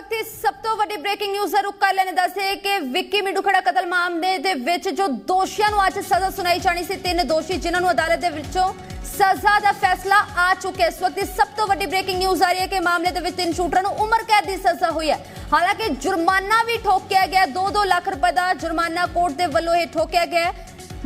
ਵਕਤ ਇਸ ਸਭ ਤੋਂ ਵੱਡੀ ਬ੍ਰੇਕਿੰਗ ਨਿਊਜ਼ ਦਾ ਰੁਕ ਕਰ ਲੈਣੇ ਦੱਸੇ ਕਿ ਵਿੱਕੀ ਮਿੰਡੂਖੜਾ ਕਤਲ ਮਾਮਲੇ ਦੇ ਵਿੱਚ ਜੋ ਦੋਸ਼ੀਆਂ ਨੂੰ ਅੱਜ ਸਜ਼ਾ ਸੁਣਾਈ ਜਾਣੀ ਸੀ, ਤਿੰਨ ਦੋਸ਼ੀ ਜਿਨ੍ਹਾਂ ਨੂੰ ਅਦਾਲਤ ਦੇ ਵਿੱਚੋਂ ਸਜ਼ਾ ਦਾ ਫੈਸਲਾ ਆ ਚੁੱਕਿਆ। ਇਸ ਵਕਤ ਇਸ ਸਭ ਤੋਂ ਵੱਡੀ ਬ੍ਰੇਕਿੰਗ ਨਿਊਜ਼ ਆ ਰਹੀ ਹੈ ਕਿ ਮਾਮਲੇ ਦੇ ਵਿੱਚ ਤਿੰਨ ਸ਼ੂਟਰਾਂ ਨੂੰ ਉਮਰ ਕੈਦ ਦੀ ਸਜ਼ਾ ਹੋਈ ਹੈ। ਹਾਲਾਂਕਿ ਜੁਰਮਾਨਾ ਵੀ ਠੋਕਿਆ ਗਿਆ 2-2 ਲੱਖ ਰੁਪਏ ਦਾ ਜੁਰਮਾਨਾ ਕੋਰਟ ਦੇ ਵੱਲੋਂ ਇਹ ਠੋਕਿਆ ਗਿਆ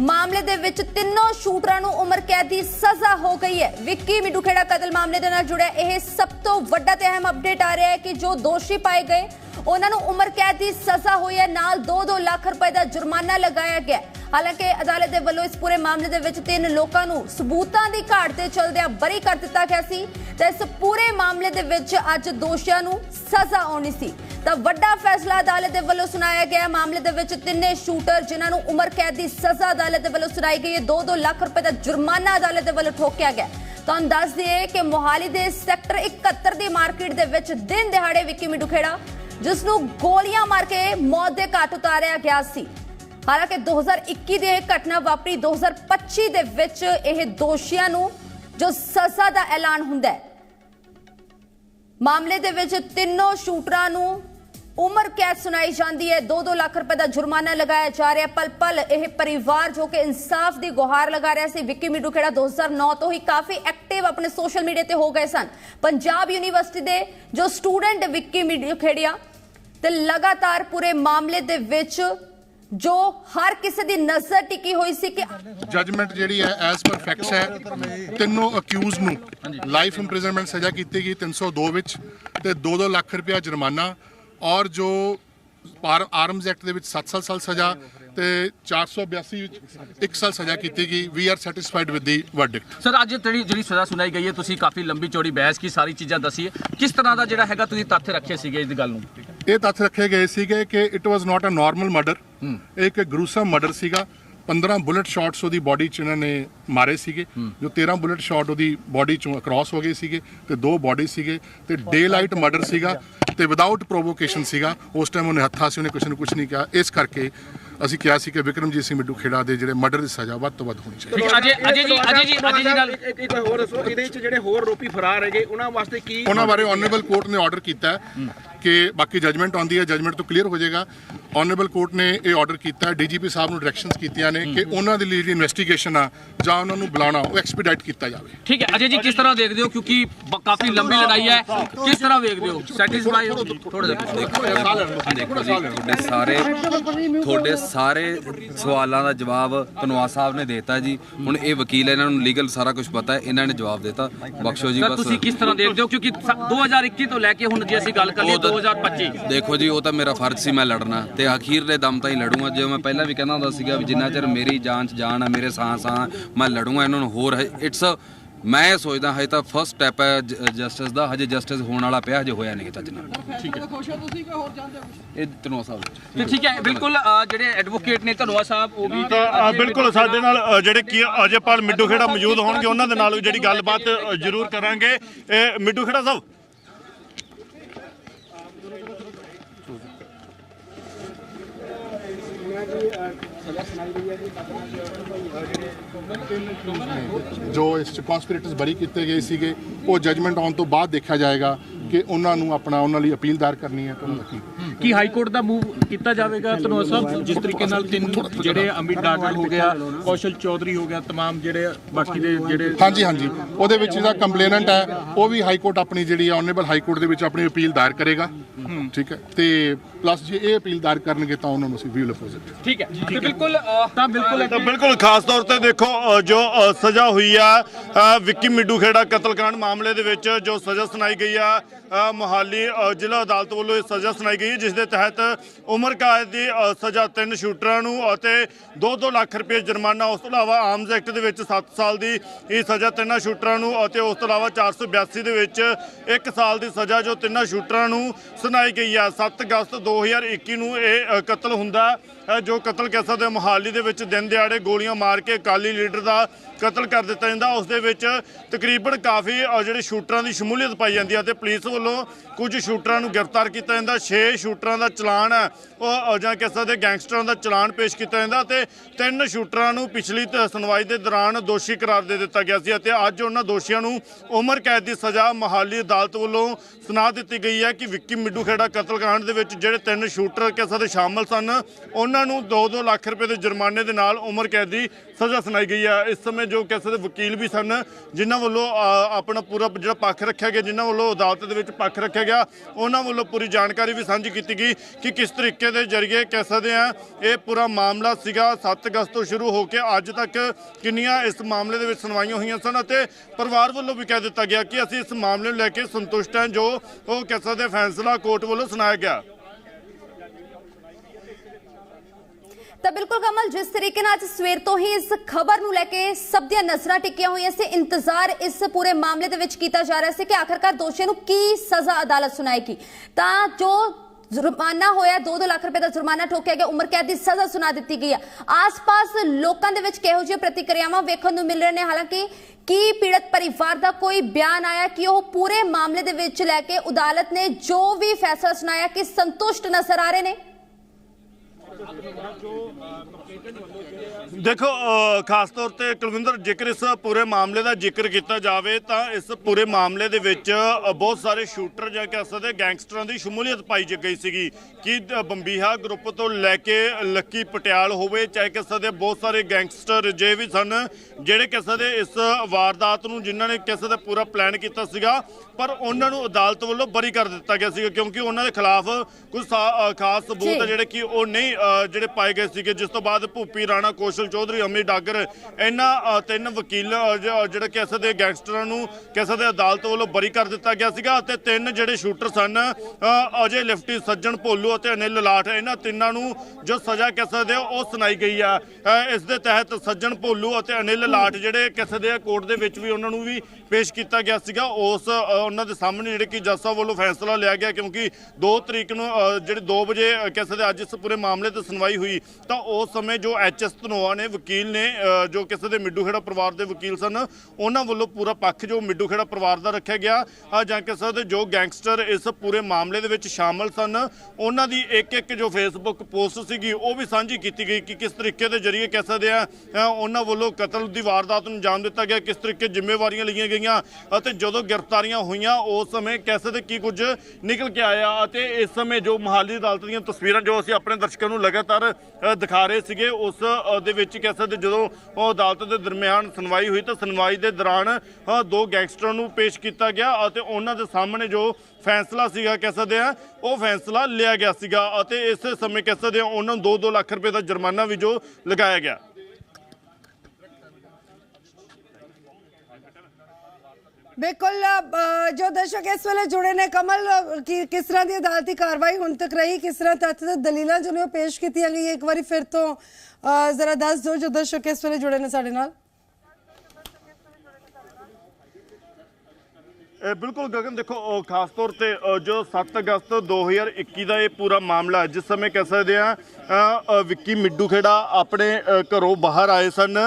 ਮਾਮਲੇ ਦੇ ਵਿੱਚ ਤਿੰਨੋਂ ਸ਼ੂਟਰਾਂ ਨੂੰ ਉਮਰ ਕੈਦ ਦੀ ਸਜ਼ਾ ਹੋ ਗਈ ਹੈ। ਵਿੱਕੀ ਮਿੰਡੂਖੇੜਾ ਕਤਲ ਮਾਮਲੇ ਦੇ ਨਾਲ ਜੁੜਿਆ। ਇਹ ਸਭ ਤੋਂ ਵੱਡਾ ਤੇ ਅਹਿਮ ਅਪਡੇਟ ਆ ਰਿਹਾ ਹੈ ਕਿ ਜੋ ਦੋਸ਼ੀ ਪਾਏ ਗਏ ਉਹਨਾਂ ਨੂੰ ਉਮਰ ਕੈਦ ਦੀ ਸਜ਼ਾ ਹੋਈ ਹੈ। ਨਾਲ 2-2 ਲੱਖ ਰੁਪਏ ਦਾ ਜੁਰਮਾਨਾ ਲਗਾਇਆ ਗਿਆ। ਹਾਲਾਂਕਿ ਅਦਾਲਤ ਦੇ ਵੱਲੋਂ ਇਸ ਪੂਰੇ ਮਾਮਲੇ ਦੇ ਵਿੱਚ ਤਿੰਨ ਲੋਕਾਂ ਨੂੰ ਸਬੂਤਾਂ ਦੀ ਘਾਟ ਤੇ ਚਲਦਿਆਂ ਬਰੀ ਕਰ ਦਿੱਤਾ ਗਿਆ ਸੀ ਤੇ ਇਸ ਪੂਰੇ ਮਾਮਲੇ ਦੇ ਵਿੱਚ ਅੱਜ ਦੋਸ਼ੀਆਂ ਨੂੰ ਸਜ਼ਾ ਆਉਣੀ ਸੀ। ਤਾਂ ਵੱਡਾ ਫੈਸਲਾ ਅਦਾਲਤ ਦੇ ਵੱਲੋਂ ਸੁਣਾਇਆ ਗਿਆ। ਮਾਮਲੇ ਦੇ ਵਿੱਚ ਤਿੰਨੇ ਸ਼ੂਟਰ ਜਿਨ੍ਹਾਂ ਨੂੰ ਉਮਰ ਕੈਦ ਦੀ ਸਜ਼ਾ ਅਦਾਲਤ ਦੇ ਵੱਲੋਂ ਸੁਣਾਈ ਗਈ ਹੈ 2-2 ਲੱਖ ਰੁਪਏ ਦਾ ਜੁਰਮਾਨਾ ਅਦਾਲਤ ਦੇ ਵੱਲੋਂ ਠੋਕਿਆ ਗਿਆ। ਤੁਹਾਨੂੰ ਦੱਸ ਦਈਏ ਕਿ ਮੋਹਾਲੀ ਦੇ ਸੈਕਟਰ 71 ਦੀ ਮਾਰਕੀਟ ਦੇ ਵਿੱਚ ਦਿਨ ਦਿਹਾੜੇ ਵਿੱਕੀ ਮਿੰਡੂਖੇੜਾ ਜਿਸ ਨੂੰ ਗੋਲੀਆਂ ਮਾਰ ਕੇ ਮੌਤ ਦੇ ਘਾਟ ਉਤਾਰਿਆ ਗਿਆ ਸੀ। ਹਾਲਾਂਕਿ 2021 ਦੀ ਇਹ ਘਟਨਾ ਵਾਪਰੀ 2025 ਦੇ ਵਿੱਚ ਇਹ ਦੋਸ਼ੀਆਂ ਨੂੰ ਜੋ ਸਜ਼ਾ ਦਾ ਐਲਾਨ ਹੁੰਦਾ ਹੈ, ਮਾਮਲੇ ਦੇ ਵਿੱਚ ਤਿੰਨੋਂ ਸ਼ੂਟਰਾਂ ਨੂੰ ਉਮਰ ਕੈਦ ਸੁਣਾਈ ਜਾਂਦੀ ਹੈ। 2-2 ਲੱਖ ਰੁਪਏ ਦਾ ਜੁਰਮਾਨਾ ਲਗਾਇਆ ਜਾ ਰਿਹਾ। ਪਲ ਪਲ ਇਹ ਪਰਿਵਾਰ ਜੋ ਕਿ ਇਨਸਾਫ ਦੀ ਗੁਹਾਰ ਲਗਾ ਰਿਹਾ ਸੀ, ਵਿੱਕੀ ਮਿੰਡੂ ਖੇੜਾ 2009 ਤੋਂ ਹੀ ਕਾਫੀ ਐਕਟਿਵ ਆਪਣੇ ਸੋਸ਼ਲ ਮੀਡੀਆ ਤੇ ਹੋ ਗਏ ਸਨ। ਪੰਜਾਬ ਯੂਨੀਵਰਸਿਟੀ ਦੇ ਜੋ ਸਟੂਡੈਂਟ ਵਿੱਕੀ ਮਿੰਡੂ ਖੇੜਿਆ ਤੇ ਲਗਾਤਾਰ ਪੂਰੇ ਮਾਮਲੇ ਦੇ ਵਿੱਚ ਜੋ ਹਰ ਕਿਸੇ ਦੀ ਨਜ਼ਰ ਟਿਕੀ ਹੋਈ ਸੀ ਕਿ ਜਜਮੈਂਟ ਜਿਹੜੀ ਹੈ ਐਸ ਪਰ ਫੈਕਟਸ ਹੈ, ਤਿੰਨੋਂ ਅਕਿਊਜ਼ ਨੂੰ ਲਾਈਫ ਇੰਪ੍ਰਿਜ਼ਨਮੈਂਟ ਸਜ਼ਾ ਕੀਤੀ ਗਈ 302 ਵਿੱਚ ਤੇ 2-2 ਲੱਖ ਰੁਪਇਆ ਜੁਰਮਾਨਾ। ਔਰ ਜੋ ਆਰਮਸ ਐਕਟ ਦੇ ਵਿੱਚ 7 ਸਾਲ ਸਾਲ ਸਜ਼ਾ ਤੇ 482 ਵਿੱਚ 1 ਸਾਲ ਸਜ਼ਾ ਕੀਤੀ ਗਈ we are satisfied with the verdict sir ਅੱਜ ਜਿਹੜੀ ਜਿਹੜੀ ਸਜ਼ਾ ਸੁਣਾਈ ਗਈ ਹੈ ਤੁਸੀਂ ਕਾਫੀ ਲੰਬੀ ਚੌੜੀ ਬਹਿਸ ਕੀ ਸਾਰੀ ਚੀਜ਼ਾਂ ਦੱਸੀ ਕਿਸ ਤਰ੍ਹਾਂ ਦਾ ਜਿਹੜਾ ਹੈਗਾ ਤੁਸੀਂ ਤੱਥ ਰੱਖੇ ਸੀਗੇ ਇਸ ਗੱਲ ਨੂੰ? ਇਹ ਤੱਥ ਰੱਖੇ ਗਏ ਸੀਗੇ ਕਿ it was not a normal murder ਇੱਕ ਗਰੂਸਮ ਮਰਡਰ ਸੀਗਾ। 15 ਬੁਲਟ ਸ਼ਾਟਸ ਉਹਦੀ ਬਾਡੀ 'ਚ ਇਹਨਾਂ ਨੇ ਮਾਰੇ ਸੀਗੇ ਜੋ 13 ਬੁਲਟ ਸ਼ਾਟ ਉਹਦੀ ਬਾਡੀ 'ਚੋਂ ਅਕ੍ਰੋਸ ਹੋ ਗਏ ਸੀਗੇ ਤੇ ਦੋ ਬਾਡੀ ਸੀਗੇ ਤੇ ਡੇ ਲਾਈਟ ਮਰਡਰ ਸੀਗਾ ਤੇ ਵਿਦਆਊਟ ਪ੍ਰੋਵੋਕੇਸ਼ਨ ਸੀਗਾ। ਉਸ ਟਾਈਮ ਉਹਨੇ ਹੱਥਾਂ ਸੀ ਉਹਨੇ ਕੁਛ ਨੂੰ ਕੁਛ ਨਹੀਂ ਕਿਹਾ। ਇਸ ਕਰਕੇ ਅਸੀਂ ਕਿਹਾ ਸੀ ਕਿ ਵਿਕਰਮਜੀਤ ਸਿੰਘ ਮਿੱਡੂ ਖੇੜਾ ਦੇ ਜਿਹੜੇ ਮਰਡਰ ਦੀ ਸਜ਼ਾ ਵੱਧ ਤੋਂ ਵੱਧ ਹੋਣੀ ਚਾਹੀਦੀ। ਹੈ ਅਜੇ ਅਜੇ ਜੀ ਅਜੇ ਜੀ ਅਜੇ ਜੀ ਨਾਲ ਇੱਕ ਇੱਕ ਹੋਰ ਦੱਸੋ ਇਹਦੇ ਵਿੱਚ ਜਿਹੜੇ ਹੋਰ ਆਰੋਪੀ ਫਰਾਰ ਹੈਗੇ ਉਹਨਾਂ ਵਾਸਤੇ ਕੀ ਉਹਨਾਂ ਬਾਰੇ ਆਨਰੇਬਲ ਕੋਰਟ ਨੇ ਆਰਡਰ ਕੀਤਾ ਹੈ। ਕਿ ਬਾਕੀ ਜਜਮੈਂਟ ਆਉਂਦੀ ਹੈ ਜਜਮੈਂਟ ਤੋਂ ਕਲੀਅਰ ਹੋ ਜਾਏਗਾ। ਆਨਰੇਬਲ ਕੋਰਟ ਨੇ ਇਹ ਆਰਡਰ ਕੀਤਾ ਹੈ ਡੀਜੀਪੀ ਸਾਹਿਬ ਨੂੰ ਡਾਇਰੈਕਸ਼ਨਸ ਕੀਤੀਆਂ ਨੇ ਕਿ ਉਹਨਾਂ ਦੇ ਲਈ ਜਿਹੜੀ ਇਨਵੈਸਟੀਗੇਸ਼ਨ ਆ ਜਾਂ ਉਹਨਾਂ ਨੂੰ ਬੁਲਾਉਣਾ ਉਹ ਐਕਸਪੀਡਾਈਟ ਕੀਤਾ ਜਾਵੇ। ਠੀਕ ਹੈ ਅਜੇ ਜੀ ਕਿਸ ਤਰ੍ਹਾਂ ਦੇਖਦੇ ਹੋ? ਕਿਉਂਕਿ ਕਾਫੀ ਲੰਬੀ ਲੜਾਈ ਹੈ। ਕਿਸ ਤਰ੍ਹਾਂ ਦੇਖਦੇ ਹੋ? ਸੈਟੀਸਫਾਈ ਹੋ ਥੋੜਾ ਜਿਹਾ ਤੁਹਾਡੇ ਸਾਰੇ ਤੁਹਾਡੇ ਸਾਰੇ ਸਵਾਲਾਂ ਦਾ ਜਵਾਬ ਧਨਵਾ ਸਾਹਿਬ ਨੇ ਦਿੱਤਾ ਜੀ। ਹੁਣ ਇਹ ਵਕੀਲ ਇਹਨਾਂ ਨੂੰ ਲੀਗਲ ਸਾਰਾ ਕੁਝ ਪਤਾ ਹੈ ਇਹਨਾਂ ਨੇ ਜਵਾਬ ਦਿੱਤਾ। ਬਖਸ਼ੋ ਜੀ ਬਸ। ਤੁਸੀਂ ਕਿਸ ਤਰ੍ਹਾਂ ਦੇਖਦੇ ਹੋ? ਕਿਉਂਕਿ ਸ- 2021 ਤੋਂ ਲੈ ਕੇ ਹੁਣ ਜੇ ਅਸੀਂ ਗੱਲ ਕਰ ਲਈਏ ਉਹ ਤਾਂ- 2025 ਦੇਖੋ ਜੀ ਉਹ ਤਾਂ ਮੇਰਾ ਫਰਜ਼ ਸੀ ਮੈਂ ਲੜਨਾ ਤੇ ਅਖੀਰਲੇ ਦਮ ਤਾਈਂ ਲੜੂੰਗਾ। ਜਿਵੇਂ ਮੈਂ ਪਹਿਲਾਂ ਵੀ ਕਹਿੰਦਾ ਹੁੰਦਾ ਸੀਗਾ ਵੀ ਜਿੰਨਾ ਚਿਰ ਮੇਰੀ ਜਾਨ 'ਚ ਜਾਨ ਆ ਮੇਰੇ ਸਾਹ ਸਾਹ ਮੈਂ ਲੜੂੰਗਾ ਇਹਨਾਂ ਨੂੰ ਹੋਰ ਇਟਸ ਮੈਂ ਸੋਚਦਾ ਹਜੇ ਤਾਂ ਫਸਟ ਸਟੈਪ ਹੈ ਜਸਟਿਸ ਦਾ। ਹਜੇ ਜਸਟਿਸ ਹੋਣ ਵਾਲਾ ਪਿਆ ਹਜੇ ਹੋਇਆ ਨਹੀਂ ਚੱਜ ਨਾਲ ਠੀਕ ਹੈ। ਖੁਸ਼ ਹੋ ਤੁਸੀਂ ਕਿ ਹੋਰ ਜਾਣਦੇ ਹੋ ਇਹ ਧਨਵਾ ਸਾਹਿਬ। ਤੇ ਠੀਕ ਹੈ ਬਿਲਕੁਲ ਜਿਹੜੇ ਐਡਵੋਕੇਟ ਨੇ ਧਨਵਾ ਸਾਹਿਬ ਉਹ ਵੀ ਤਾਂ ਬਿਲਕੁਲ ਸਾਡੇ ਨਾਲ ਜਿਹੜੇ ਕੀ ਅਜੇਪਾਲ ਮਿੱਡੂ ਖੇੜਾ ਮੌਜੂਦ ਹੋਣਗੇ ਉਹਨਾਂ ਦੇ ਨਾਲ ਵੀ ਜਿਹੜੀ ਗੱਲਬਾਤ ਜ਼ਰੂਰ ਕਰਾਂਗੇ। ਇਹ ਮਿੱਡੂ ਖੇੜਾ ਸਾਹਿਬ ਜੋ ਇਸ ਚ ਕਨਸਪੀਰੇਟਰਸ ਬਰੀ ਕੀਤੇ ਗਏ ਸੀਗੇ ਉਹ ਜਜਮੈਂਟ ਆਉਣ ਤੋਂ ਬਾਅਦ ਦੇਖਿਆ ਜਾਏਗਾ ਕਿ ਉਹਨਾਂ ਨੂੰ ਆਪਣਾ ਉਹਨਾਂ ਲਈ ਅਪੀਲ ਦਾਇਰ ਕਰਨੀ ਹੈ ਤਾਂ ਉਹਨਾਂ ਦਾ ਕੀ ਕੀ ਹਾਈ ਕੋਰਟ ਦਾ ਮੂਵ ਕੀਤਾ ਜਾਵੇਗਾ ਧਨੋਆ ਸਾਹਿਬ ਜਿਸ ਤਰੀਕੇ ਨਾਲ ਤਿੰਨ ਜਿਹੜੇ ਅਮਿਤ ਡਾਗਲ ਹੋ ਗਿਆ ਕੌਸ਼ਲ ਚੌਧਰੀ ਹੋ ਗਿਆ तमाम ਜਿਹੜੇ ਬਾਕੀ ਦੇ ਜਿਹੜੇ ਹਾਂਜੀ ਹਾਂਜੀ ਉਹਦੇ ਵਿੱਚ ਜਿਹੜਾ ਕੰਪਲੇਨੈਂਟ ਹੈ ਉਹ ਵੀ ਹਾਈ ਕੋਰਟ ਆਪਣੀ ਜਿਹੜੀ ਆਨਰੇਬਲ ਹਾਈ ਕੋਰਟ ਦੇ ਵਿੱਚ ਆਪਣੀ ਅਪੀਲ ਦਾਇਰ ਕਰੇਗਾ ਠੀਕ ਹੈ? ਤੇ ਪਲੱਸ ਜੇ ਇਹ ਅਪੀਲ ਦਾਇਰ ਕਰਨਗੇ ਤਾਂ ਉਹਨਾਂ ਨੂੰ ਅਸੀਂ ਵੀਲ ਅਪੋਜ਼ਿਟ ਠੀਕ ਹੈ। ਤੇ ਬਿਲਕੁਲ ਤਾਂ ਬਿਲਕੁਲ ਤਾਂ ਬਿਲਕੁਲ ਖਾਸ ਤੌਰ ਤੇ ਦੇਖੋ ਅ, ਜੋ ਅ, ਸਜ਼ਾ ਹੋਈ ਆ ਅ, ਵਿੱਕੀ ਮਿੱਡੂ ਖੇੜਾ ਕਤਲकांड ਮਾਮਲੇ ਦੇ ਵਿੱਚ ਜੋ ਸਜ਼ਾ ਸੁਣਾਈ ਗਈ ਆ ਅ, ਮੋਹਾਲੀ ਅ, ਜ਼ਿਲ੍ਹਾ ਅਦਾਲਤ ਵੱਲੋਂ ਇਹ ਸਜ਼ਾ ਸੁਣਾਈ ਗਈ ਹੈ, ਜਿਸ ਦੇ ਤਹਿਤ ਉਮਰ ਕੈਦ ਦੀ ਅ, ਸਜ਼ਾ ਤਿੰਨ ਸ਼ੂਟਰਾਂ ਨੂੰ ਅਤੇ 2-2 ਲੱਖ ਰੁਪਏ ਜੁਰਮਾਨਾ ਉਸ ਤੋਂ ਇਲਾਵਾ ਆਰਮਸ ਐਕਟ ਦੇ ਵਿੱਚ 7 ਸਾਲ ਦੀ ਇਹ ਸਜ਼ਾ ਤਿੰਨਾਂ ਸ਼ੂਟਰਾਂ ਨੂੰ ਅਤੇ ਉਸ ਤੋਂ ਇਲਾਵਾ 482 ਦੇ ਵਿੱਚ 1 ਸਾਲ ਦੀ ਸਜ਼ਾ ਜੋ ਤਿੰਨਾਂ ਸ਼ੂਟਰਾਂ ਨੂੰ ਸੁਣਾਈ ਗਈ ਆ। 7 ਅਗਸਤ 2021 ਨੂੰ ਇਹ ਕਤਲ ਹੁੰਦਾ ਹੈ, ਜੋ ਕਤਲ ਕਹਿ ਸਕਦੇ ਮੋਹਾਲੀ ਦੇ ਵਿੱਚ ਦਿਨ ਦਿਹਾੜੇ ਗੋਲੀਆਂ ਮਾਰ ਕੇ ਅਕਾਲੀ ਲੀਡਰ ਦਾ ਕਤਲ ਕਰ ਦਿੱਤਾ ਜਾਂਦਾ। ਉਸ ਦੇ ਵਿੱਚ ਤਕਰੀਬਨ ਕਾਫੀ ਜਿਹੜੇ ਸ਼ੂਟਰਾਂ ਦੀ ਸ਼ਮੂਲੀਅਤ ਪਾਈ ਜਾਂਦੀ ਹੈ ਤੇ ਪੁਲਿਸ ਵੱਲੋਂ ਕੁਝ ਸ਼ੂਟਰਾਂ ਨੂੰ ਗ੍ਰਿਫਤਾਰ ਕੀਤਾ ਜਾਂਦਾ। 6 ਸ਼ੂਟਰਾਂ ਦਾ ਚਲਾਨ ਹੈ ਉਹ ਜਾਂ ਕਿਸ ਤਰ੍ਹਾਂ ਦੇ ਗੈਂਗਸਟਰਾਂ ਦਾ ਚਲਾਨ ਪੇਸ਼ ਕੀਤਾ ਜਾਂਦਾ ਤੇ ਤਿੰਨ ਸ਼ੂਟਰਾਂ ਨੂੰ ਪਿਛਲੀ ਤ- ਸੁਣਵਾਈ ਦੇ ਦੌਰਾਨ ਦੋਸ਼ੀ ਕਰਾਰ ਦੇ ਦਿੱਤਾ ਗਿਆ ਸੀ ਅਤੇ ਅੱਜ ਉਹਨਾਂ ਦੋਸ਼ੀਆਂ ਨੂੰ ਉਮਰ ਕੈਦ ਦੀ ਸਜ਼ਾ ਮਹਾਲੀ ਅਦਾਲਤ ਵੱਲੋਂ ਸੁਣਾ ਦਿੱਤੀ ਗਈ ਹੈ ਕਿ ਵਿੱਕੀ ਮਿੱਡੂ ਖੇੜਾ ਕਤਲकांड ਦੇ ਵਿੱਚ ਜਿਹੜੇ ਤਿੰਨ ਸ਼ੂਟਰ ਕਿਸ ਦੇ ਸ਼ਾਮਲ ਸਨ, ਉਹਨਾਂ ਨੂੰ 2-2 ਲੱਖ ਰੁਪਏ ਦੇ ਜੁਰਮਾਨੇ ਦੇ ਨਾਲ ਉਮਰ ਕੈਦ ਦੀ ਸਜ਼ਾ ਸੁਣਾਈ ਗਈ ਹੈ। ਇਸ ਸਮੇਂ ਜੋ ਕਹਿ ਸਕਦੇ ਵਕੀਲ ਵੀ ਸਨ, ਜਿਨ੍ਹਾਂ ਵੱਲੋਂ ਆਪਣਾ ਪੂਰਾ ਜਿਹੜਾ ਪੱਖ ਰੱਖਿਆ ਗਿਆ, ਜਿਨ੍ਹਾਂ ਵੱਲੋਂ ਅਦਾਲਤ ਦੇ ਵਿੱਚ ਪੱਖ ਰੱਖਿਆ ਗਿਆ, ਉਹਨਾਂ ਵੱਲੋਂ ਪੂਰੀ ਜਾਣਕਾਰੀ ਵੀ ਸਾਂਝੀ ਕੀਤੀ ਗਈ ਕਿ ਕਿਸ ਤਰੀਕੇ ਦੇ ਜ਼ਰੀਏ ਕਹਿ ਸਕਦੇ ਆ ਇਹ ਪੂਰਾ ਮਾਮਲਾ ਸੀਗਾ। 7 ਅਗਸਤ ਤੋਂ ਸ਼ੁਰੂ ਹੋ ਕੇ ਅੱਜ ਤੱਕ ਕਿੰਨੀਆਂ ਇਸ ਮਾਮਲੇ ਦੇ ਵਿੱਚ ਸੁਣਵਾਈਆਂ ਹੋਈਆਂ ਸਨ ਅਤੇ ਪਰਿਵਾਰ ਵੱਲੋਂ ਵੀ ਕਹਿ ਦਿੱਤਾ ਗਿਆ ਕਿ ਅਸੀਂ ਇਸ ਮਾਮਲੇ ਨੂੰ ਲੈ ਕੇ ਸੰਤੁਸ਼ਟ ਹਾਂ, ਜੋ ਉਹ ਕਹਿ ਸਕਦੇ ਫੈਸਲਾ ਕੋਰਟ ਵੱਲੋਂ ਸੁਣਾਇਆ ਗਿਆ। ਤਾਂ ਬਿਲਕੁਲ ਕਮਲ, ਜਿਸ ਤਰੀਕੇ ਨਾਲ ਅੱਜ ਸਵੇਰ ਤੋਂ ਹੀ ਇਸ ਖਬਰ ਨੂੰ ਲੈ ਕੇ ਸਭ ਦੀਆਂ ਨਜ਼ਰਾਂ ਟਿਕੀਆਂ ਹੋਈਆਂ ਸੀ, ਇੰਤਜ਼ਾਰ ਇਸ ਪੂਰੇ ਮਾਮਲੇ ਦੇ ਵਿੱਚ ਕੀਤਾ ਜਾ ਰਿਹਾ ਸੀ ਕਿ ਆਖਰਕਾਰ ਦੋਸ਼ੀਆਂ ਨੂੰ ਕੀ ਸਜ਼ਾ ਅਦਾਲਤ ਸੁਣਾਏਗੀ। ਤਾਂ ਜੋ ਜੁਰਮਾਨਾ ਹੋਇਆ 2-2 ਲੱਖ ਰੁਪਏ ਦਾ ਜੁਰਮਾਨਾ ਠੋਕਿਆ ਗਿਆ, ਉਮਰ ਕੈਦ ਦੀ ਸਜ਼ਾ ਸੁਣਾ ਦਿੱਤੀ ਗਈ ਹੈ ਆਸ-ਪਾਸ ਲੋਕਾਂ ਦੇ ਵਿੱਚ ਕਿਹੋ ਜਿਹੀਆਂ ਪ੍ਰਤੀਕਿਰਿਆਵਾਂ ਵੇਖਣ ਨੂੰ ਮਿਲ ਰਹੇ ਨੇ? ਹਾਲਾਂਕਿ ਕੀ ਪੀੜਤ ਪਰਿਵਾਰ ਦਾ ਕੋਈ ਬਿਆਨ ਆਇਆ ਕਿ ਉਹ ਪੂਰੇ ਮਾਮਲੇ ਦੇ ਵਿੱਚ ਲੈ ਕੇ ਅਦਾਲਤ ਨੇ ਜੋ ਵੀ ਫੈਸਲਾ ਸੁਣਾਇਆ, ਕਿ ਸੰਤੁਸ਼ਟ ਨਜ਼ਰ ਆ ਰਹੇ ਨੇ? ਦੇਖੋ ਖਾਸ ਤੌਰ ਤੇ ਕੁਲਵਿੰਦਰ ਜੇਕਰ ਇਸ ਪੂਰੇ ਮਾਮਲੇ ਦਾ ਜ਼ਿਕਰ ਕੀਤਾ ਜਾਵੇ ਤਾਂ ਇਸ ਪੂਰੇ ਮਾਮਲੇ ਦੇ ਵਿੱਚ ਬਹੁਤ ਸਾਰੇ ਸ਼ੂਟਰ ਜਾਂ ਕਹਿ ਸਕਦੇ ਗੈਂਗਸਟਰਾਂ ਦੀ ਸ਼ਮੂਲੀਅਤ ਪਾਈ ਜ ਗਈ ਸੀਗੀ ਕਿ ਬੰਬੀਹਾ ਗਰੁੱਪ ਤੋਂ ਲੈ ਕੇ ਲੱਕੀ ਪਟਿਆਲ ਹੋਵੇ ਚਾਹੇ ਕਹਿ ਸਕਦੇ ਬਹੁਤ ਸਾਰੇ ਗੈਂਗਸਟਰ ਜੇ ਵੀ ਸਨ ਜਿਹੜੇ ਕਹਿ ਸਕਦੇ ਇਸ ਵਾਰਦਾਤ ਨੂੰ ਜਿਨ੍ਹਾਂ ਨੇ ਕਹਿ ਸਕਦੇ ਪੂਰਾ ਪਲਾਨ ਕੀਤਾ ਸੀਗਾ ਪਰ ਉਹਨਾਂ ਨੂੰ ਅਦਾਲਤ ਵੱਲੋਂ ਬਰੀ ਕਰ ਦਿੱਤਾ ਗਿਆ ਸੀਗਾ ਕਿਉਂਕਿ ਉਹਨਾਂ ਦੇ ਖਿਲਾਫ ਕੁਝ ਖਾਸ ਸਬੂਤ। ਜਿਹੜੇ ਕਿ ਉਹ ਨਹੀਂ ਜਿਹੜੇ ਪਾਏ ਗਏ ਸੀਗੇ ਜਿਸ ਤੋਂ ਬਾਅਦ ਭੂਪੀ ਰਾਣਾ ਕੌਸ਼ਲ ਚੌਧਰੀ ਅਮੀ ਡਾਗਰ ਇਹਨਾਂ ਤਿੰਨ ਵਕੀਲ ਅ, ਜ- ਜਿਹੜੇ ਕਿਸੇ ਦੇ ਗੈਂਗਸਟਰਾਂ ਨੂੰ ਕਿਸੇ ਦੇ ਅਦਾਲਤ ਵੱਲੋਂ ਬਰੀ ਕਰ ਦਿੱਤਾ ਗਿਆ ਸੀਗਾ ਅਤੇ ਤਿੰਨ ਜਿਹੜੇ ਸ਼ੂਟਰ ਸਨ ਅਜੇ ਲਿਫਟੀ ਸੱਜਣ ਭੋਲੂ ਅਤੇ ਅਨਿਲ ਲਾਠ ਇਹਨਾਂ ਤਿੰਨਾਂ ਨੂੰ ਜੋ ਸਜ਼ਾ ਕਿਸੇ ਦੇ ਉਹ ਸੁਣਾਈ ਗਈ ਆ। ਇਸ ਦੇ ਤਹਿਤ ਸੱਜਣ ਭੋਲੂ ਅਤੇ ਅਨਿਲ ਲਾਠ ਜਿਹੜੇ ਕਿਸੇ ਦੇ ਕੋਰਟ ਦੇ ਵਿੱਚ ਵੀ ਉਹਨਾਂ ਨੂੰ ਵੀ ਪੇਸ਼ ਕੀਤਾ ਗਿਆ ਸੀਗਾ। ਉਸ ਉਹਨਾਂ ਦੇ ਸਾਹਮਣੇ ਜਿਹੜੇ ਕਿ ਜੱਜ ਸਾਹਿਬ ਵੱਲੋਂ ਫੈਸਲਾ ਲਿਆ ਗਿਆ ਕਿਉਂਕਿ 2 ਤਰੀਕ ਨੂੰ ਜਿਹੜੇ 2 ਵਜੇ ਕਹਿ ਸਕਦੇ ਅੱਜ ਇਸ ਪੂਰੇ ਮਾਮਲੇ ਤੇ ਸੁਣਵਾਈ ਹੋਈ, ਤਾਂ ਉਸ ਸਮੇਂ ਜੋ ਐਚਐਸ ਧਨੋਆ ਨੇ, ਵਕੀਲ ਨੇ ਜੋ ਕਿਸੇ ਦੇ ਮਿੱਡੂ ਖੇੜਾ ਪਰਿਵਾਰ ਦੇ ਵਕੀਲ ਸਨ, ਉਹਨਾਂ ਵੱਲੋਂ ਪੂਰਾ ਪੱਖ ਜੋ ਮਿੱਡੂ ਖੇੜਾ ਪਰਿਵਾਰ ਦਾ ਰੱਖਿਆ ਗਿਆ ਜਾਂ ਕਹਿ ਸਕਦੇ ਜੋ ਗੈਂਗਸਟਰ ਇਸ ਪੂਰੇ ਮਾਮਲੇ ਦੇ ਵਿੱਚ ਸ਼ਾਮਲ ਸਨ, ਉਹਨਾਂ ਦੀ ਇੱਕ ਇੱਕ ਜੋ ਫੇਸਬੁੱਕ ਪੋਸਟ ਸੀਗੀ, ਉਹ ਵੀ ਸਾਂਝੀ ਕੀਤੀ ਗਈ ਕਿ ਕਿਸ ਤਰੀਕੇ ਦੇ ਜ਼ਰੀਏ ਕਹਿ ਸਕਦੇ ਆ ਉਹਨਾਂ ਵੱਲੋਂ ਕਤਲ ਦੀ ਵਾਰਦਾਤ ਨੂੰ ਅੰਜਾਮ ਦਿੱਤਾ ਗਿਆ, ਕਿਸ ਤਰੀਕੇ ਜ਼ਿੰਮੇਵਾਰੀਆਂ ਲਈਆਂ ਗਈਆਂ ਅਤੇ ਜਦੋਂ ਗ੍ਰਿਫਤਾਰੀਆਂ ਹੋਈਆਂ, ਉਸ ਸਮੇਂ ਕਹਿ ਸਕਦੇ ਕੀ ਕੁਝ ਨਿਕਲ ਕੇ ਆਇਆ ਅਤੇ ਇਸ ਸਮੇਂ ਜੋ ਮਹਾਲੀ ਅਦਾਲਤ ਦੀਆਂ ਤਸਵੀਰਾਂ ਜੋ ਅਸੀਂ ਆਪਣੇ ਦਰਸ਼ਕਾਂ ਨੂੰ ਲਗਾਤਾਰ ਦਿਖਾ ਰਹੇ ਸੀਗੇ, ਉਸ ਦੇ ਵਿੱਚ ਕਹਿ ਸਕਦੇ ਜਦੋਂ ਉਹ ਅਦਾਲਤ ਦੇ ਦਰਮਿਆਨ ਸੁਣਵਾਈ ਹੋਈ ਤਾਂ ਸੁਣਵਾਈ ਦੇ ਦੌਰਾਨ ਦੋ ਗੈਂਗਸਟਰਾਂ ਨੂੰ ਪੇਸ਼ ਕੀਤਾ ਗਿਆ ਅਤੇ ਉਹਨਾਂ ਦੇ ਸਾਹਮਣੇ ਜੋ ਫੈਸਲਾ ਸੀਗਾ ਕਹਿ ਸਕਦੇ ਆ, ਉਹ ਫੈਸਲਾ ਲਿਆ ਗਿਆ ਸੀਗਾ ਅਤੇ ਇਸੇ ਸਮੇਂ ਕਹਿ ਸਕਦੇ ਆ, ਉਹਨਾਂ ਨੂੰ 2-2 ਲੱਖ ਰੁਪਏ ਦਾ ਜੁਰਮਾਨਾ ਵੀ ਜੋ ਲਗਾਇਆ ਗਿਆ। ਬਿਲਕੁਲ ਜੋ ਦਰਸ਼ਕ ਇਸ ਵੇਲੇ ਜੁੜੇ ਨੇ ਕਮਲ ਅ, ਕੀ ਕਿਸ ਤਰ੍ਹਾਂ ਦੀ ਅਦਾਲਤੀ ਕਾਰਵਾਈ ਹੁਣ ਤੱਕ ਰਹੀ ਕਿਸ ਤਰ੍ਹਾਂ ਤੱਥ ਤੇ ਦਲੀਲਾਂ ਜੋ ਨੇ ਉਹ ਪੇਸ਼ ਕੀਤੀਆਂ ਗਈਆਂ ਇੱਕ ਵਾਰੀ ਫਿਰ ਤੋਂ ਜ਼ਰਾ ਦੱਸ ਦਿਓ ਜੋ ਦਰਸ਼ਕ ਇਸ ਵੇਲੇ ਜੁੜੇ ਨੇ ਸਾਡੇ ਨਾਲ। ਬਿਲਕੁਲ ਗਗਨ, ਦੇਖੋ ਖਾਸ ਤੌਰ ਤੇ ਜੋ 7 ਅਗਸਤ 2021 ਦਾ ਇਹ ਪੂਰਾ ਮਾਮਲਾ ਜਿਸ ਸਮੇਂ ਕਹਿ ਸਕਦੇ ਆ ਵਿੱਕੀ ਮਿੱਡੂ ਖੇੜਾ ਆਪਣੇ ਘਰੋਂ ਬਾਹਰ ਆਏ ਸਨ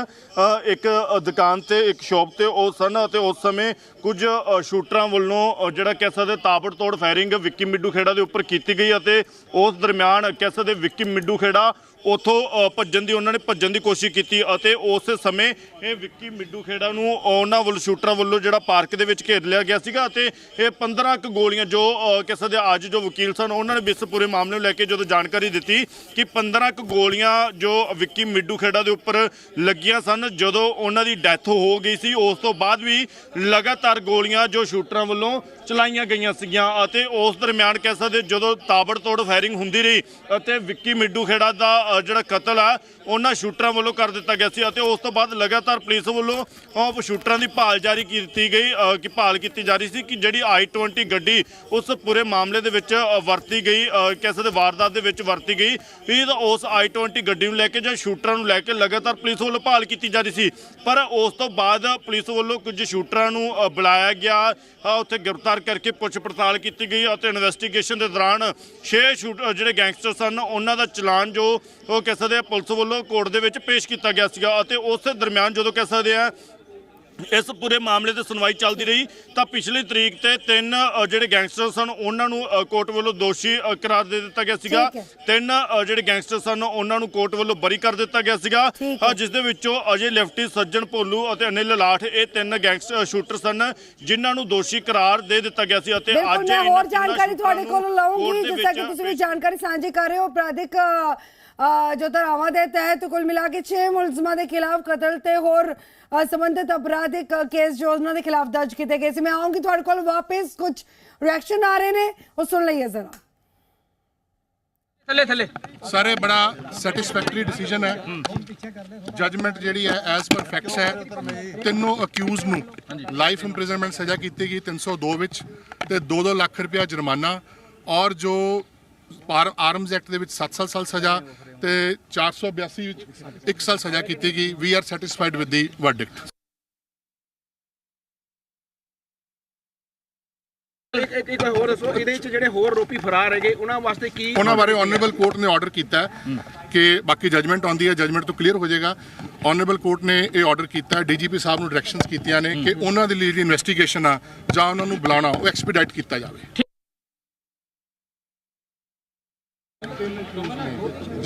ਇੱਕ ਦੁਕਾਨ ਤੇ, ਇੱਕ ਸ਼ਾਪ ਤੇ ਉਹ ਸਨ ਅਤੇ ਉਸ ਸਮੇਂ ਕੁਝ ਸ਼ੂਟਰਾਂ ਵੱਲੋਂ ਜਿਹੜਾ ਕਹਿ ਸਕਦੇ ਤਾਬੜਤੋੜ ਫਾਇਰਿੰਗ ਵਿੱਕੀ ਮਿੱਡੂ ਖੇੜਾ ਦੇ ਉੱਪਰ ਕੀਤੀ ਗਈ ਅਤੇ ਉਸ ਦਰਮਿਆਨ ਕਹਿ ਸਕਦੇ ਵਿੱਕੀ ਮਿੱਡੂ ਖੇੜਾ ਉਥੋਂ ਭੱਜਣ ਦੀ ਉਹਨਾਂ ਨੇ ਭੱਜਣ ਦੀ ਕੋਸ਼ਿਸ਼ ਕੀਤੀ ਅਤੇ ਉਸ ਸਮੇਂ ਇਹ ਵਿੱਕੀ ਮਿੱਡੂ ਖੇੜਾ ਨੂੰ ਉਹਨਾਂ ਵੱਲੋਂ ਸ਼ੂਟਰਾਂ ਵੱਲੋਂ ਜਿਹੜਾ ਪਾਰਕ ਦੇ ਵਿੱਚ ਘੇਰ ਲਿਆ ਗਿਆ ਸੀਗਾ ਅਤੇ ਇਹ 15 ਕੁ ਗੋਲੀਆਂ ਜੋ ਅ, ਕਿਸੇ ਦੇ ਅੱਜ ਜੋ ਵਕੀਲ ਸਨ ਉਹਨਾਂ ਨੇ ਵੀ ਇਸ ਪੂਰੇ ਮਾਮਲੇ ਨੂੰ ਲੈ ਕੇ ਜਦੋਂ ਜਾਣਕਾਰੀ ਦਿੱਤੀ ਕਿ 15 ਕੁ ਗੋਲੀਆਂ ਜੋ ਵਿੱਕੀ ਮਿੱਡੂ ਖੇੜਾ ਦੇ ਉੱਪਰ ਲੱਗੀਆਂ ਸਨ ਜਦੋਂ ਉਹਨਾਂ ਦੀ ਡੈਥ ਹੋ ਗਈ ਸੀ ਉਸ ਤੋਂ ਬਾਅਦ ਵੀ ਲਗਾਤਾਰ ਗੋਲੀਆਂ ਜੋ ਸ਼ੂਟਰਾਂ ਵੱਲੋਂ ਚਲਾਈਆਂ ਗਈਆਂ ਸੀਗੀਆਂ ਅਤੇ ਉਸ ਦਰਮਿਆਨ ਕਹਿ ਸਕਦੇ ਜਦੋਂ ਤਾਬੜਤੋੜ ਫਾਇਰਿੰਗ ਹੁੰਦੀ ਰਹੀ, ਅਤੇ ਵਿੱਕੀ ਮਿੱਡੂ ਖੇੜਾ ਦਾ ਜਿਹੜਾ ਕਤਲ ਆ, ਉਹਨਾਂ ਸ਼ੂਟਰਾਂ ਵੱਲੋਂ ਕਰ ਦਿੱਤਾ ਗਿਆ ਸੀ ਅਤੇ ਉਸ ਤੋਂ ਬਾਅਦ ਲਗਾਤਾਰ ਪੁਲਿਸ ਵੱਲੋਂ ਉਹ ਸ਼ੂਟਰਾਂ ਦੀ ਭਾਲ ਜਾਰੀ ਕੀਤੀ ਗਈ ਕਿ ਭਾਲ ਕੀਤੀ ਜਾ ਰਹੀ ਸੀ ਕਿ ਜਿਹੜੀ i20 ਗੱਡੀ ਉਸ ਪੂਰੇ ਮਾਮਲੇ ਦੇ ਵਿੱਚ ਵਰਤੀ ਗਈ ਕਹਿ ਸਕਦੇ ਵਾਰਦਾਤ ਦੇ ਵਿੱਚ ਵਰਤੀ ਗਈ ਇਹ ਤਾਂ ਉਸ i20 ਗੱਡੀ ਨੂੰ ਲੈ ਕੇ ਜਾਂ ਸ਼ੂਟਰਾਂ ਨੂੰ ਲੈ ਕੇ ਲਗਾਤਾਰ ਪੁਲਿਸ ਵੱਲੋਂ ਭਾਲ ਕੀਤੀ ਜਾ ਰਹੀ ਸੀ। ਪਰ ਉਸ ਤੋਂ ਬਾਅਦ ਪੁਲਿਸ ਵੱਲੋਂ ਕੁਝ ਸ਼ੂਟਰਾਂ ਨੂੰ ਬੁਲਾਇਆ ਗਿਆ ਉੱਥੇ ਗ੍ਰਿਫਤਾਰ ਕਰਕੇ ਪੁੱਛ ਪੜਤਾਲ ਕੀਤੀ ਗਈ ਅਤੇ ਇਨਵੈਸਟੀਗੇਸ਼ਨ ਦੇ ਦੌਰਾਨ 6 ਸ਼ੂਟ ਜਿਹੜੇ ਗੈਂਗਸਟਰ ਸਨ, ਉਹਨਾਂ ਦਾ ਚਲਾਨ ਜੋ ਉਹ ਕਹਿ ਸਕਦੇ ਆ ਪੁਲਿਸ ਵੱਲੋਂ ਕੋਰਟ ਦੇ ਵਿੱਚ ਪੇਸ਼ ਕੀਤਾ ਗਿਆ ਸੀਗਾ ਅਤੇ ਉਸ ਦਰਮਿਆਨ ਜਦੋਂ ਕਹਿ ਸਕਦੇ ਆ ਇਸ ਪੂਰੇ ਮਾਮਲੇ ਤੇ ਸੁਣਵਾਈ ਚੱਲਦੀ ਰਹੀ ਤਾਂ ਪਿਛਲੀ ਤਰੀਕ ਤੇ ਤਿੰਨ ਜਿਹੜੇ ਗੈਂਗਸਟਰ ਸਨ ਉਹਨਾਂ ਨੂੰ ਕੋਰਟ ਵੱਲੋਂ ਦੋਸ਼ੀ ਕਰਾਰ ਦੇ ਦਿੱਤਾ ਗਿਆ ਸੀਗਾ। ਤਿੰਨ ਜਿਹੜੇ ਗੈਂਗਸਟਰ ਸਨ ਉਹਨਾਂ ਨੂੰ ਕੋਰਟ ਵੱਲੋਂ ਬਰੀ ਕਰ ਦਿੱਤਾ ਗਿਆ ਸੀਗਾ। ਜਿਸ ਦੇ ਵਿੱਚੋਂ ਅਜੇ ਲੈਫਟੀ ਸੱਜਣ ਭੋਲੂ ਅਤੇ ਅਨਿਲ ਲਾਠ ਇਹ ਤਿੰਨ ਗੈਂਗਸਟਰ ਸ਼ੂਟਰ ਸਨ ਜਿਨ੍ਹਾਂ ਨੂੰ ਦੋਸ਼ੀ ਕਰਾਰ ਦੇ ਦਿੱਤਾ ਗਿਆ ਸੀ ਅਤੇ ਅੱਜ ਹੋਰ ਜਾਣਕਾਰੀ ਤੁਹਾਡੇ ਕੋਲੋਂ ਲਵਾਂਗੀ ਜਿਸ ਤਰ੍ਹਾਂ ਕਿ ਤੁਸੀਂ ਵੀ ਜਾਣਕਾਰੀ ਸਾਂਝੀ ਕਰ ਰਹੇ ਹੋ ਅਪਰਾਧਿਕ ਜੋ ਧਾਰਾਵਾਂ ਦੇ ਤਹਿਤ ਕੁੱਲ ਮਿਲਾ ਕੇ 6 ਮੁਲਜ਼ਮਾਂ ਦੇ ਖਿਲਾਫ ਕਤਲ ਤੇ ਹੋਰ ਸੰਬੰਧਿਤ ਅਪਰਾਧਿਕ ਕੇਸ ਜੋ ਉਹਨਾਂ ਦੇ ਖਿਲਾਫ ਦਰਜ ਕੀਤੇ ਗਏ ਸੀ ਮੈਂ ਆਉਂਗੀ ਤੁਹਾਡੇ ਕੋਲ ਵਾਪਸ ਕੁਝ ਰਿਐਕਸ਼ਨ ਆ ਰਹੇ ਨੇ ਉਹ ਸੁਣ ਲਈਏ ਜ਼ਰਾ ਥੱਲੇ ਥੱਲੇ ਸਰ ਬੜਾ ਸੈਟੀਸਫੈਕਟਰੀ ਡਿਸੀਜਨ ਹੈ ਜਜਮੈਂਟ ਜਿਹੜੀ ਹੈ ਐਸ ਪਰ ਫੈਕਟਸ ਹੈ ਤਿੰਨੋਂ ਅਕਿਊਜ਼ ਨੂੰ ਲਾਈਫ ਇੰਪ੍ਰਿਜ਼ਨਮੈਂਟ ਸਜ਼ਾ ਕੀਤੀ ਗਈ 302 ਵਿੱਚ ਤੇ 2-2 ਲੱਖ ਰੁਪਇਆ ਜੁਰਮਾਨਾ ਔਰ ਜੋ ਆਰਮਸ ਐਕਟ ਦੇ ਵਿੱਚ 7 ਸਾਲ ਸਜ਼ਾ ਤੇ 482 ਵਿੱਚ 1 ਸਾਲ ਸਜ਼ਾ ਕੀਤੀ ਗਈ। We are satisfied with the verdict ਇੱਕ ਇੱਕ- ਇੱਕ ਹੋਰ ਦੱਸੋ ਇਹਦੇ ਵਿੱਚ ਜਿਹੜੇ ਹੋਰ ਆਰੋਪੀ ਫਰਾਰ ਹੈਗੇ ਉਹਨਾਂ ਵਾਸਤੇ ਕੀ ਉਹਨਾਂ ਬਾਰੇ ਆਨਰੇਬਲ ਕੋਰਟ ਨੇ ਆਰਡਰ ਕੀਤਾ ਹੈ ਕਿ ਬਾਕੀ ਜਜਮੈਂਟ ਆਉਂਦੀ ਹੈ ਜਜਮੈਂਟ ਤੋਂ ਕਲੀਅਰ ਹੋ ਜਾਏਗਾ। ਆਨਰੇਬਲ ਕੋਰਟ ਨੇ ਇਹ ਆਰਡਰ ਕੀਤਾ ਹੈ ਡੀਜੀਪੀ ਸਾਹਿਬ ਨੂੰ ਡਾਇਰੈਕਸ਼ਨਸ ਕੀਤੀਆਂ ਨੇ ਕਿ ਉਹਨਾਂ ਦੇ ਲਈ ਜਿਹੜੀ ਇਨਵੈਸਟੀਗੇਸ਼ਨ ਆ ਜਾਂ ਉਹਨਾਂ ਨੂੰ ਬੁਲਾਉਣਾ ਉਹ ਐਕਸਪੀਡਾਈਟ ਕੀਤਾ ਜਾਵੇ।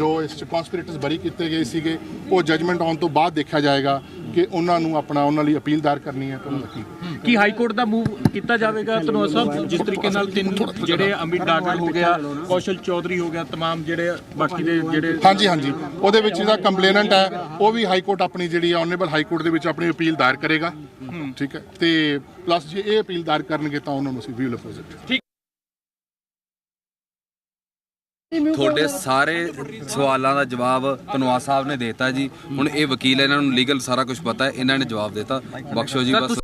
ਜੋ ਇਸ ਚ ਕਨਸਪੀਰੇਟਰਸ ਬਰੀ ਕੀਤੇ ਗਏ ਸੀਗੇ ਉਹ ਜਜਮੈਂਟ ਆਉਣ ਤੋਂ ਬਾਅਦ ਦੇਖਿਆ ਜਾਏਗਾ ਕਿ ਉਹਨਾਂ ਨੂੰ ਆਪਣਾ ਉਹਨਾਂ ਲਈ ਅਪੀਲ ਦਾਇਰ ਕਰਨੀ ਹੈ ਤਾਂ ਉਹਨਾਂ ਦਾ ਕੀ ਕੀ ਹਾਈ ਕੋਰਟ ਦਾ ਮੂਵ ਕੀਤਾ ਜਾਵੇਗਾ ਧਨੋਆ ਸਾਹਿਬ ਜਿਸ ਤਰੀਕੇ ਨਾਲ ਤਿੰਨ ਜਿਹੜੇ ਅਮਿਤ ਡਾਗਲ ਹੋ ਗਿਆ ਕੌਸ਼ਲ ਚੌਧਰੀ ਹੋ ਗਿਆ तमाम ਜਿਹੜੇ ਬਾਕੀ ਦੇ ਜਿਹੜੇ ਹਾਂਜੀ ਹਾਂਜੀ ਉਹਦੇ ਵਿੱਚ ਜਿਹੜਾ ਕੰਪਲੇਨੈਂਟ ਹੈ ਉਹ ਵੀ ਹਾਈ ਕੋਰਟ ਆਪਣੀ ਜਿਹੜੀ ਆਨਰੇਬਲ ਹਾਈ ਕੋਰਟ ਦੇ ਵਿੱਚ ਆਪਣੀ ਅਪੀਲ ਦਾਇਰ ਕਰੇਗਾ ਠੀਕ ਹੈ ਤੇ ਪਲੱਸ ਜੇ ਇਹ ਅਪੀਲ ਦਾਇਰ ਕਰਨਗੇ ਤਾਂ ਉਹਨਾਂ ਨੂੰ ਅਸੀਂ ਵੀਲ ਅਪੋਜ਼ਿਟ ਤੁਹਾਡੇ ਸਾਰੇ ਸਵਾਲਾਂ ਦਾ ਜਵਾਬ ਧਨਵਾ ਸਾਹਿਬ ਨੇ ਦਿੱਤਾ ਜੀ। ਹੁਣ ਇਹ ਵਕੀਲ ਹੈ, ਇਹਨਾਂ ਨੂੰ ਲੀਗਲ ਸਾਰਾ ਕੁਝ ਪਤਾ ਹੈ ਇਹਨਾਂ ਨੇ ਜਵਾਬ ਦਿੱਤਾ। ਬਖਸ਼ੋ ਜੀ ਬਸ